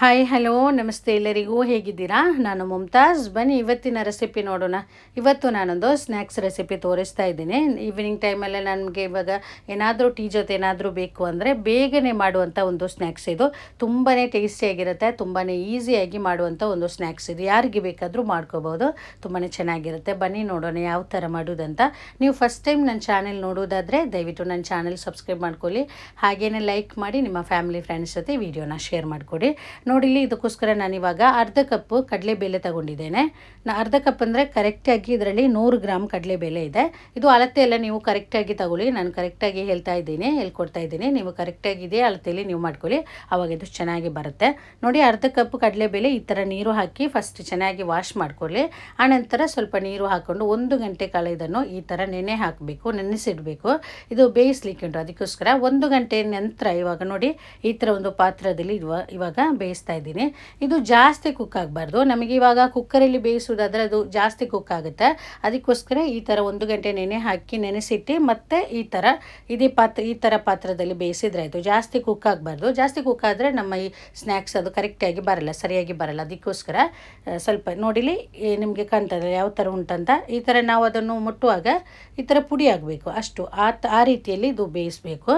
Hi hello ನಮಸ್ತೆ ಎಲ್ಲರಿಗೂ. ಹೇಗಿದ್ದೀರಾ? ನಾನು ಮುಮ್ತಾಜ್ ಬನ್ನಿ, ಇವತ್ತಿನ ರೆಸಿಪಿ ನೋಡೋಣ. ಇವತ್ತು ನಾನೊಂದು ಸ್ನ್ಯಾಕ್ಸ್ ರೆಸಿಪಿ ತೋರಿಸ್ತಾ ಇದ್ದೀನಿ. ಈವ್ನಿಂಗ್ ಟೈಮಲ್ಲೇ ನನಗೆ ಇವಾಗ ಏನಾದರೂ ಟೀ ಜೊತೆ ಏನಾದರೂ ಬೇಕು ಅಂದರೆ ಬೇಗನೆ ಮಾಡುವಂಥ ಒಂದು ಸ್ನ್ಯಾಕ್ಸ್ ಇದು. ತುಂಬಾ ಟೇಸ್ಟಿಯಾಗಿರುತ್ತೆ ತುಂಬಾ ಈಸಿಯಾಗಿ ಮಾಡುವಂಥ ಒಂದು ಸ್ನ್ಯಾಕ್ಸ್ ಇದು. ಯಾರಿಗೆ ಬೇಕಾದರೂ ಮಾಡ್ಕೋಬೋದು. ತುಂಬಾ ಚೆನ್ನಾಗಿರುತ್ತೆ. ಬನ್ನಿ ನೋಡೋಣ ಯಾವ ಥರ ಮಾಡೋದಂತ. ನೀವು ಫಸ್ಟ್ ಟೈಮ್ ನನ್ನ ಚಾನೆಲ್ ನೋಡೋದಾದರೆ ದಯವಿಟ್ಟು ನನ್ನ ಚಾನೆಲ್ ಸಬ್ಸ್ಕ್ರೈಬ್ ಮಾಡ್ಕೊಳ್ಳಿ. ಹಾಗೇನೆ ಲೈಕ್ ಮಾಡಿ ನಿಮ್ಮ ಫ್ಯಾಮಿಲಿ ಫ್ರೆಂಡ್ಸ್ ಜೊತೆ ವಿಡಿಯೋನ ಶೇರ್ ಮಾಡಿಕೊಡಿ. ನೋಡಿ ಇದಕ್ಕೋಸ್ಕರ ಇದಕ್ಕೋಸ್ಕರ ಇವಾಗ ಅರ್ಧ ಕಪ್ಪು ಕಡಲೆಬೇಳೆ ತಗೊಂಡಿದ್ದೇನೆ. ನಾ ಅರ್ಧ ಕಪ್ ಅಂದರೆ ಕರೆಕ್ಟಾಗಿ ಇದರಲ್ಲಿ ನೂರು ಗ್ರಾಮ್ ಕಡಲೆಬೇಳೆ ಇದೆ. ಇದು ಅಳತೆ ಎಲ್ಲ ನೀವು ಕರೆಕ್ಟಾಗಿ ತಗೊಳ್ಳಿ. ನಾನು ಕರೆಕ್ಟಾಗಿ ಹೇಳ್ತಾ ಇದ್ದೀನಿ, ಹೇಳ್ಕೊಡ್ತಾ ಇದ್ದೀನಿ. ನೀವು ಕರೆಕ್ಟಾಗಿ ಕರೆಕ್ಟಾಗಿದೆ ಅಳತೆಯಲ್ಲಿ ನೀವು ಮಾಡ್ಕೊಳ್ಳಿ. ಆವಾಗ ಇದು ಚೆನ್ನಾಗಿ ಬರುತ್ತೆ. ನೋಡಿ ಅರ್ಧ ಕಪ್ ಕಡಲೆಬೇಳೆ ಈ ಥರ ನೀರು ಹಾಕಿ ಫಸ್ಟ್ ಚೆನ್ನಾಗಿ ವಾಶ್ ಮಾಡ್ಕೊಳ್ಳಿ. ಆನಂತರ ಸ್ವಲ್ಪ ನೀರು ಹಾಕ್ಕೊಂಡು ಒಂದು ಗಂಟೆ ಕಾಲ ಇದನ್ನು ಈ ಥರ ನೆನೆ ಹಾಕಬೇಕು, ನೆನೆಸಿಡಬೇಕು. ಇದು ಬೇಯಿಸ್ಲಿಕ್ಕೆ ಉಂಟು. ಅದಕ್ಕೋಸ್ಕರ ಒಂದು ಗಂಟೆ ನಂತರ ಇವಾಗ ನೋಡಿ ಈ ಥರ ಒಂದು ಪಾತ್ರದಲ್ಲಿ ಇವಾಗ ಇವಾಗ ಬೇಯಿಸ್ತಾ ಇದ್ದೀನಿ. ಇದು ಜಾಸ್ತಿ ಕುಕ್ ಆಗಬಾರ್ದು. ನಮಗೆ ಇವಾಗ ಕುಕ್ಕರಲ್ಲಿ ಬೇಯಿಸೋದಾದರೆ ಅದು ಜಾಸ್ತಿ ಕುಕ್ ಆಗುತ್ತೆ. ಅದಕ್ಕೋಸ್ಕರ ಈ ಥರ ಒಂದು ಗಂಟೆ ನೆನೆ ಹಾಕಿ ನೆನೆಸಿಟ್ಟು ಮತ್ತೆ ಈ ಥರ ಇದೇ ಪಾತ್ರ, ಈ ಥರ ಪಾತ್ರದಲ್ಲಿ ಬೇಯಿಸಿದ್ರೆ ಆಯಿತು. ಜಾಸ್ತಿ ಕುಕ್ ಆಗಬಾರ್ದು. ಜಾಸ್ತಿ ಕುಕ್ ಆದರೆ ನಮ್ಮ ಈ ಸ್ನ್ಯಾಕ್ಸ್ ಅದು ಕರೆಕ್ಟಾಗಿ ಬರಲ್ಲ, ಸರಿಯಾಗಿ ಬರಲ್ಲ. ಅದಕ್ಕೋಸ್ಕರ ಸ್ವಲ್ಪ ನೋಡಿಲಿ ನಿಮಗೆ ಕಾಣ್ತದೆ ಯಾವ ಥರ ಉಂಟಂತ. ಈ ಥರ ನಾವು ಅದನ್ನು ಮುಟ್ಟುವಾಗ ಈ ಥರ ಪುಡಿ ಆಗಬೇಕು. ಅಷ್ಟು. ಆ ಆ ರೀತಿಯಲ್ಲಿ ಇದು ಬೇಯಿಸಬೇಕು.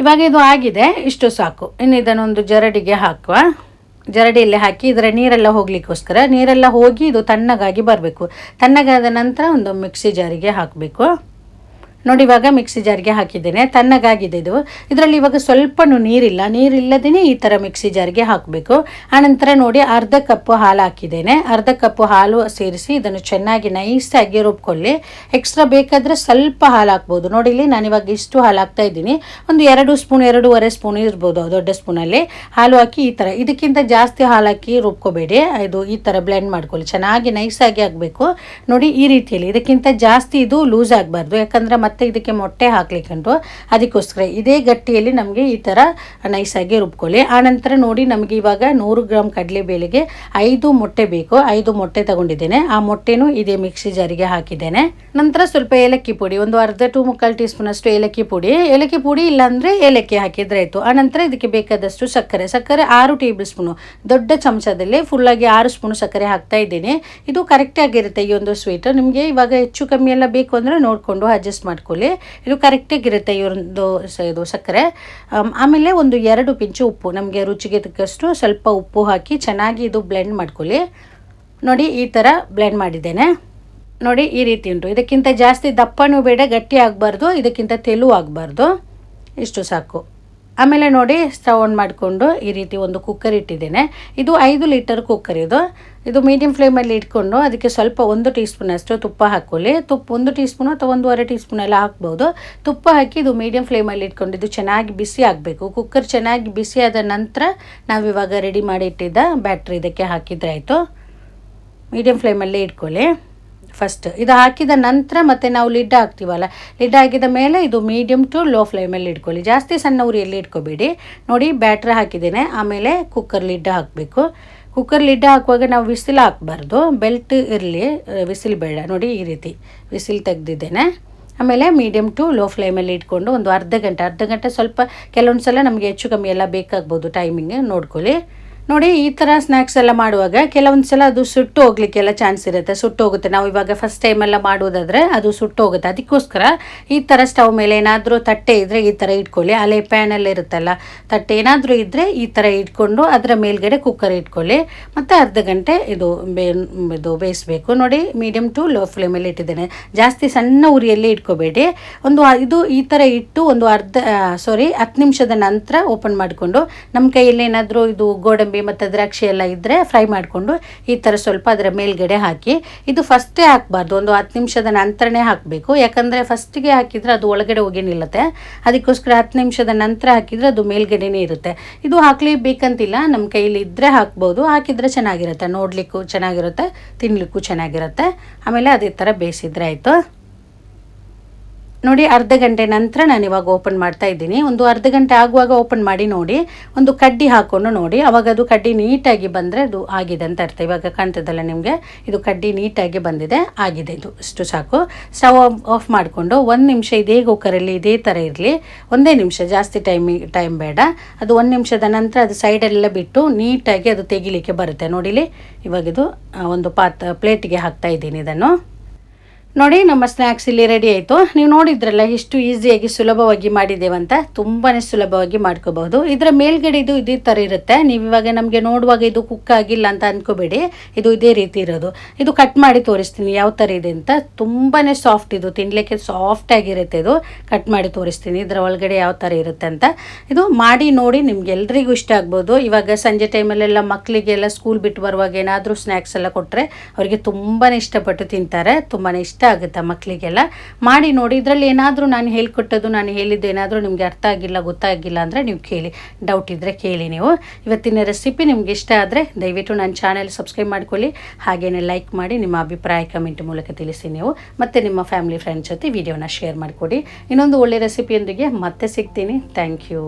ಇವಾಗ ಇದು ಆಗಿದೆ. ಇಷ್ಟು ಸಾಕು. ಇನ್ನು ಇದನ್ನೊಂದು ಜರಡಿಗೆ ಹಾಕುವ. ಜರಡಿಯಲ್ಲಿ ಹಾಕಿ ಇದರ ನೀರೆಲ್ಲ ಹೋಗ್ಲಿಕ್ಕೋಸ್ಕರ ನೀರೆಲ್ಲ ಹೋಗಿ ಇದು ತಣ್ಣಗಾಗಿ ಬರಬೇಕು. ತಣ್ಣಗಾದ ನಂತರ ಒಂದು ಮಿಕ್ಸಿ ಜಾರಿಗೆ ಹಾಕಬೇಕು. ನೋಡಿ, ಇವಾಗ ಮಿಕ್ಸಿ ಜಾರ್ಗೆ ಹಾಕಿದ್ದೇನೆ. ತಣ್ಣಗಾಗಿದೆ ಇದು. ಇದರಲ್ಲಿ ಇವಾಗ ಸ್ವಲ್ಪನೂ ನೀರಿಲ್ಲ. ನೀರಿಲ್ಲದೇ ಈ ಥರ ಮಿಕ್ಸಿ ಜಾರ್ಗೆ ಹಾಕಬೇಕು. ಆನಂತರ ನೋಡಿ, ಅರ್ಧ ಕಪ್ಪು ಹಾಲು ಹಾಕಿದ್ದೇನೆ. ಅರ್ಧ ಕಪ್ಪು ಹಾಲು ಸೇರಿಸಿ ಇದನ್ನು ಚೆನ್ನಾಗಿ ನೈಸಾಗಿ ರುಬ್ಕೊಳ್ಳಿ. ಎಕ್ಸ್ಟ್ರಾ ಬೇಕಾದರೆ ಸ್ವಲ್ಪ ಹಾಲು ಹಾಕ್ಬೋದು. ನೋಡಿ, ಇಲ್ಲಿ ನಾನು ಇವಾಗ ಇಷ್ಟು ಹಾಲು ಹಾಕ್ತಾ ಇದ್ದೀನಿ. ಒಂದು ಎರಡು ಸ್ಪೂನ್, ಎರಡೂವರೆ ಸ್ಪೂನ್ ಇರ್ಬೋದು ದೊಡ್ಡ ಸ್ಪೂನಲ್ಲಿ. ಹಾಲು ಹಾಕಿ ಈ ಥರ ಇದಕ್ಕಿಂತ ಜಾಸ್ತಿ ಹಾಲು ಹಾಕಿ ರುಬ್ಕೋಬೇಡಿ. ಇದು ಈ ಥರ ಬ್ಲೆಂಡ್ ಮಾಡ್ಕೊಳ್ಳಿ. ಚೆನ್ನಾಗಿ ನೈಸಾಗಿ ಆಗಬೇಕು ನೋಡಿ, ಈ ರೀತಿಯಲ್ಲಿ. ಇದಕ್ಕಿಂತ ಜಾಸ್ತಿ ಇದು ಲೂಸ್ ಆಗಬಾರ್ದು. ಯಾಕಂದರೆ ಮತ್ತೆ ಇದಕ್ಕೆ ಮೊಟ್ಟೆ ಹಾಕ್ಲಿಕ್ಕಂಟು ಅದಕ್ಕೋಸ್ಕರ ಇದೇ ಗಟ್ಟಿಯಲ್ಲಿ ನಮಗೆ ಈ ಥರ ನೈಸಾಗಿ ರುಬ್ಕೊಳ್ಳಿ. ಆನಂತರ ನೋಡಿ ನಮಗೆ ಇವಾಗ ನೂರು ಗ್ರಾಮ್ ಕಡಲೆಬೇಳೆಗೆ ಐದು ಮೊಟ್ಟೆ ಬೇಕು. ಐದು ಮೊಟ್ಟೆ ತಗೊಂಡಿದ್ದೇನೆ. ಆ ಮೊಟ್ಟೆನೂ ಇದೇ ಮಿಕ್ಸಿ ಜಾರಿಗೆ ಹಾಕಿದ್ದೇನೆ. ನಂತರ ಸ್ವಲ್ಪ ಏಲಕ್ಕಿ ಪುಡಿ, ಒಂದು ಅರ್ಧ ಟು ಮುಕ್ಕಾಲು ಟೀ ಸ್ಪೂನ್ ಅಷ್ಟು ಏಲಕ್ಕಿ ಪುಡಿ. ಏಲಕ್ಕಿ ಪುಡಿ ಇಲ್ಲಾಂದರೆ ಏಲಕ್ಕಿ ಹಾಕಿದ್ರೆ ಆಯಿತು. ಆನಂತರ ಇದಕ್ಕೆ ಬೇಕಾದಷ್ಟು ಸಕ್ಕರೆ. ಸಕ್ಕರೆ ಆರು ಟೇಬಲ್ ಸ್ಪೂನು. ದೊಡ್ಡ ಚಮಚದಲ್ಲಿ ಫುಲ್ಲಾಗಿ ಆರು ಸ್ಪೂನು ಸಕ್ಕರೆ ಹಾಕ್ತಾ ಇದ್ದೀನಿ. ಇದು ಕರೆಕ್ಟಾಗಿರುತ್ತೆ ಈ ಒಂದು ಸ್ವೀಟ್ ನಿಮಗೆ ಇವಾಗ ಹೆಚ್ಚು ಕಮ್ಮಿ ಎಲ್ಲ ಬೇಕು ಅಂದರೆ ನೋಡಿಕೊಂಡು ಅಡ್ಜಸ್ಟ್ ಮಾಡ್ಕೊಳ್ಳಿ. ಇದು ಕರೆಕ್ಟಾಗಿರುತ್ತೆ ಇವ್ರದ್ದು ಇದು ಸಕ್ಕರೆ. ಆಮೇಲೆ ಒಂದು ಎರಡು ಪಿಂಚು ಉಪ್ಪು. ನಮಗೆ ರುಚಿಗೆ ತಕ್ಕಷ್ಟು ಸ್ವಲ್ಪ ಉಪ್ಪು ಹಾಕಿ ಚೆನ್ನಾಗಿ ಇದು ಬ್ಲೆಂಡ್ ಮಾಡ್ಕೊಳ್ಳಿ. ನೋಡಿ, ಈ ಥರ ಬ್ಲೆಂಡ್ ಮಾಡಿದ್ದೇನೆ. ನೋಡಿ, ಈ ರೀತಿ ಉಂಟು. ಇದಕ್ಕಿಂತ ಜಾಸ್ತಿ ದಪ್ಪನೂ ಬೇಡ, ಗಟ್ಟಿ ಆಗಬಾರ್ದು. ಇದಕ್ಕಿಂತ ತೆಲು ಆಗಬಾರ್ದು. ಇಷ್ಟು ಸಾಕು. ಆಮೇಲೆ ನೋಡಿ ಸ್ಟವ್ ಆನ್ ಮಾಡಿಕೊಂಡು ಈ ರೀತಿ ಒಂದು ಕುಕ್ಕರ್ ಇಟ್ಟಿದ್ದೇನೆ. ಇದು ಐದು ಲೀಟರ್ ಕುಕ್ಕರ್ ಇದು. ಇದು ಮೀಡಿಯಂ ಫ್ಲೇಮಲ್ಲಿ ಇಟ್ಕೊಂಡು ಅದಕ್ಕೆ ಸ್ವಲ್ಪ ಒಂದು ಟೀ ಸ್ಪೂನ್ ಅಷ್ಟು ತುಪ್ಪ ಹಾಕ್ಕೊಳ್ಳಿ. ತುಪ್ಪ ಒಂದು ಟೀ ಸ್ಪೂನು ಅಥವಾ ಒಂದೂವರೆ ಟೀ ಸ್ಪೂನ್ ಎಲ್ಲ ಹಾಕ್ಬೋದು. ತುಪ್ಪ ಹಾಕಿ ಇದು ಮೀಡಿಯಂ ಫ್ಲೇಮಲ್ಲಿ ಇಟ್ಕೊಂಡು ಇದು ಚೆನ್ನಾಗಿ ಬಿಸಿ ಆಗಬೇಕು. ಕುಕ್ಕರ್ ಚೆನ್ನಾಗಿ ಬಿಸಿ ಆದ ನಂತರ ನಾವಿವಾಗ ರೆಡಿ ಮಾಡಿ ಇಟ್ಟಿದ್ದ ಬ್ಯಾಟ್ರಿ ಇದಕ್ಕೆ ಹಾಕಿದ್ರೆ ಆಯಿತು. ಮೀಡಿಯಂ ಫ್ಲೇಮಲ್ಲಿ ಇಟ್ಕೊಳ್ಳಿ. ಫಸ್ಟ್ ಇದು ಹಾಕಿದ ನಂತರ ಮತ್ತೆ ನಾವು ಲಿಡ್ ಹಾಕ್ತೀವಲ್ಲ? ಲಿಡ್ ಹಾಕಿದ ಮೇಲೆ ಇದು ಮೀಡಿಯಮ್ ಟು ಲೋ ಫ್ಲೇಮಲ್ಲಿ ಇಟ್ಕೊಳ್ಳಿ. ಜಾಸ್ತಿ ಸಣ್ಣ ಉರಿಯಲ್ಲಿ ಇಟ್ಕೋಬೇಡಿ. ನೋಡಿ ಬ್ಯಾಟ್ರ್ ಹಾಕಿದ್ದೇನೆ. ಆಮೇಲೆ ಕುಕ್ಕರ್ ಲಿಡ್ ಹಾಕಬೇಕು. ಕುಕ್ಕರ್ ಲಿಡ್ ಹಾಕುವಾಗ ನಾವು ವಿಸಿಲ್ ಹಾಕಬಾರ್ದು. ಬೆಲ್ಟ್ ಇರಲಿ ವಿಸಿಲ್ ಬೇಡ. ನೋಡಿ, ಈ ರೀತಿ ವಿಸಿಲ್ ತೆಗೆದಿದ್ದೇನೆ. ಆಮೇಲೆ ಮೀಡಿಯಮ್ ಟು ಲೋ ಫ್ಲೇಮಲ್ಲಿ ಇಟ್ಕೊಂಡು ಒಂದು ಅರ್ಧ ಗಂಟೆ ಅರ್ಧ ಗಂಟೆ ಸ್ವಲ್ಪ ಕೆಲವೊಂದು ಸಲ ನಮಗೆ ಹೆಚ್ಚು ಕಮ್ಮಿ ಎಲ್ಲ ಬೇಕಾಗ್ಬೋದು ಟೈಮಿಂಗ್ ನೋಡ್ಕೊಳ್ಳಿ. ನೋಡಿ, ಈ ಥರ ಸ್ನ್ಯಾಕ್ಸ್ ಎಲ್ಲ ಮಾಡುವಾಗ ಕೆಲವೊಂದು ಸಲ ಅದು ಸುಟ್ಟು ಹೋಗ್ಲಿಕ್ಕೆಲ್ಲ ಚಾನ್ಸ್ ಇರುತ್ತೆ ಸುಟ್ಟು ಹೋಗುತ್ತೆ ನಾವು ಇವಾಗ ಫಸ್ಟ್ ಟೈಮ್ ಎಲ್ಲ ಮಾಡೋದಾದರೆ ಅದು ಸುಟ್ಟು ಹೋಗುತ್ತೆ ಅದಕ್ಕೋಸ್ಕರ ಈ ಥರ ಸ್ಟವ್ ಮೇಲೆ ಏನಾದರೂ ತಟ್ಟೆ ಇದ್ದರೆ ಈ ಥರ ಇಟ್ಕೊಳ್ಳಿ. ಅಲೆ ಪ್ಯಾನಲ್ಲಿ ಇರುತ್ತಲ್ಲ, ತಟ್ಟೆ ಏನಾದರೂ ಇದ್ದರೆ ಈ ಥರ ಇಟ್ಕೊಂಡು ಅದರ ಮೇಲ್ಗಡೆ ಕುಕ್ಕರ್ ಇಟ್ಕೊಳ್ಳಿ. ಮತ್ತು ಅರ್ಧ ಗಂಟೆ ಇದು ಇದು ಬೇಯಿಸಬೇಕು. ನೋಡಿ ಮೀಡಿಯಮ್ ಟು ಲೋ ಫ್ಲೇಮಲ್ಲಿ ಇಟ್ಟಿದ್ದೇನೆ. ಜಾಸ್ತಿ ಸಣ್ಣ ಉರಿಯಲ್ಲಿ ಇಟ್ಕೋಬೇಡಿ. ಒಂದು ಇದು ಈ ಥರ ಇಟ್ಟು ಒಂದು ಅರ್ಧ ಸಾರಿ ಹತ್ತು ನಿಮಿಷದ ನಂತರ ಓಪನ್ ಮಾಡಿಕೊಂಡು ನಮ್ಮ ಕೈಯಲ್ಲಿ ಏನಾದರೂ ಇದು ಗೋಡಂಬಿ ಮತ್ತು ದ್ರಾಕ್ಷಿ ಎಲ್ಲ ಇದ್ದರೆ ಫ್ರೈ ಮಾಡಿಕೊಂಡು ಈ ಥರ ಸ್ವಲ್ಪ ಅದರ ಮೇಲ್ಗಡೆ ಹಾಕಿ. ಇದು ಫಸ್ಟೇ ಹಾಕಬಾರ್ದು, ಒಂದು ಹತ್ತು ನಿಮಿಷದ ನಂತರನೇ ಹಾಕಬೇಕು. ಯಾಕಂದರೆ ಫಸ್ಟಿಗೆ ಹಾಕಿದರೆ ಅದು ಒಳಗಡೆ ಹೋಗಿ ನಿಲ್ಲುತ್ತೆ. ಅದಕ್ಕೋಸ್ಕರ ಹತ್ತು ನಿಮಿಷದ ನಂತರ ಹಾಕಿದರೆ ಅದು ಮೇಲ್ಗಡೆನೇ ಇರುತ್ತೆ. ಇದು ಹಾಕಲೇಬೇಕಂತಿಲ್ಲ ನಮ್ಮ ಕೈಲಿ ಇದ್ದರೆ ಹಾಕ್ಬೋದು. ಹಾಕಿದರೆ ಚೆನ್ನಾಗಿರುತ್ತೆ. ನೋಡಲಿಕ್ಕೂ ಚೆನ್ನಾಗಿರುತ್ತೆ ತಿನ್ನಲಿಕ್ಕೂ ಚೆನ್ನಾಗಿರುತ್ತೆ. ಆಮೇಲೆ ಅದೇ ಥರ ಬೇಯಿಸಿದ್ರೆ ಆಯಿತು. ನೋಡಿ ಅರ್ಧ ಗಂಟೆ ನಂತರ ನಾನು ಇವಾಗ ಓಪನ್ ಮಾಡ್ತಾ ಇದ್ದೀನಿ. ಒಂದು ಅರ್ಧ ಗಂಟೆ ಆಗುವಾಗ ಓಪನ್ ಮಾಡಿ ನೋಡಿ, ಒಂದು ಕಡ್ಡಿ ಹಾಕೊಂಡು ನೋಡಿ. ಅವಾಗ ಅದು ಕಡ್ಡಿ ನೀಟಾಗಿ ಬಂದರೆ ಅದು ಆಗಿದೆ ಅಂತ ಅರ್ಥ. ಇವಾಗ ಕಾಣ್ತದಲ್ಲ ನಿಮಗೆ? ಇದು ಕಡ್ಡಿ ನೀಟಾಗಿ ಬಂದಿದೆ, ಆಗಿದೆ ಇದು. ಇಷ್ಟು ಸಾಕು. ಸ್ಟವ್ ಆಫ್ ಮಾಡಿಕೊಂಡು ಒಂದು ನಿಮಿಷ ಇದೇ ಕುಕ್ಕರಲ್ಲಿ ಇದೇ ಥರ ಇರಲಿ. ಒಂದೇ ನಿಮಿಷ, ಜಾಸ್ತಿ ಟೈಮಿ, ಟೈಮ್ ಬೇಡ. ಅದು ಒಂದು ನಿಮಿಷದ ನಂತರ ಅದು ಸೈಡೆಲ್ಲ ಬಿಟ್ಟು ನೀಟಾಗಿ ಅದು ತೆಗಿಲಿಕ್ಕೆ ಬರುತ್ತೆ. ನೋಡಿಲಿ? ಇವಾಗಿದು ಒಂದು ಪಾತ್, ಪ್ಲೇಟಿಗೆ ಹಾಕ್ತಾ ಇದ್ದೀನಿ ಇದನ್ನು. ನೋಡಿ, ನಮ್ಮ ಸ್ನ್ಯಾಕ್ಸ್ ಇಲ್ಲಿ ರೆಡಿ ಆಯಿತು. ನೀವು ನೋಡಿದ್ರಲ್ಲ ಎಷ್ಟು ಈಸಿಯಾಗಿ ಸುಲಭವಾಗಿ ಮಾಡಿದ್ದೇವಂತ ತುಂಬಾ ಸುಲಭವಾಗಿ ಮಾಡ್ಕೋಬಹುದು. ಇದರ ಮೇಲ್ಗಡೆ ಇದು ಇದೇ ಥರ ಇರುತ್ತೆ. ನೀವು ಇವಾಗ ನಮಗೆ ನೋಡುವಾಗ ಇದು ಕುಕ್ ಆಗಿಲ್ಲ ಅಂತ ಅನ್ಕೋಬೇಡಿ. ಇದು ಇದೇ ರೀತಿ ಇರೋದು. ಇದು ಕಟ್ ಮಾಡಿ ತೋರಿಸ್ತೀನಿ ಯಾವ ಥರ ಇದೆ ಅಂತ. ತುಂಬಾ ಸಾಫ್ಟ್ ಇದು. ತಿನ್ನಲಿಕ್ಕೆ ಸಾಫ್ಟ್ ಆಗಿರುತ್ತೆ ಇದು. ಕಟ್ ಮಾಡಿ ತೋರಿಸ್ತೀನಿ ಇದರ ಒಳಗಡೆ ಯಾವ ಥರ ಇರುತ್ತೆ ಅಂತ. ಇದು ಮಾಡಿ ನೋಡಿ ನಿಮ್ಗೆ ಎಲ್ರಿಗೂ ಇಷ್ಟ ಆಗ್ಬೋದು. ಇವಾಗ ಸಂಜೆ ಟೈಮಲ್ಲೆಲ್ಲ ಮಕ್ಕಳಿಗೆಲ್ಲ ಸ್ಕೂಲ್ ಬಿಟ್ಟು ಬರುವಾಗ ಏನಾದರೂ ಸ್ನ್ಯಾಕ್ಸ್ ಎಲ್ಲ ಕೊಟ್ಟರೆ ಅವರಿಗೆ ತುಂಬಾ ಇಷ್ಟಪಟ್ಟು ತಿಂತಾರೆ. ತುಂಬಾ ಇಷ್ಟ ಆಗುತ್ತೆ ಮಕ್ಕಳಿಗೆಲ್ಲ ಮಾಡಿ ನೋಡಿ, ಇದರಲ್ಲಿ ಏನಾದರೂ ನಾನು ಹೇಳ್ಕೊಟ್ಟದ್ದು, ನಾನು ಹೇಳಿದ್ದು ಏನಾದರೂ ನಿಮಗೆ ಅರ್ಥ ಆಗಿಲ್ಲ, ಗೊತ್ತಾಗಿಲ್ಲ ಅಂದರೆ ನೀವು ಕೇಳಿ. ಡೌಟ್ ಇದ್ದರೆ ಕೇಳಿ ನೀವು. ಇವತ್ತಿನ ರೆಸಿಪಿ ನಿಮ್ಗೆ ಇಷ್ಟ ಆದರೆ ದಯವಿಟ್ಟು ನನ್ನ ಚಾನೆಲ್ ಸಬ್ಸ್ಕ್ರೈಬ್ ಮಾಡ್ಕೊಳ್ಳಿ. ಹಾಗೆಯೇ ಲೈಕ್ ಮಾಡಿ ನಿಮ್ಮ ಅಭಿಪ್ರಾಯ ಕಮೆಂಟ್ ಮೂಲಕ ತಿಳಿಸಿ ನೀವು. ಮತ್ತು ನಿಮ್ಮ ಫ್ಯಾಮಿಲಿ ಫ್ರೆಂಡ್ಸ್ ಜೊತೆ ವಿಡಿಯೋನ ಶೇರ್ ಮಾಡಿಕೊಡಿ. ಇನ್ನೊಂದು ಒಳ್ಳೆ ರೆಸಿಪಿಯೊಂದಿಗೆ ಮತ್ತೆ ಸಿಗ್ತೀನಿ. Thank you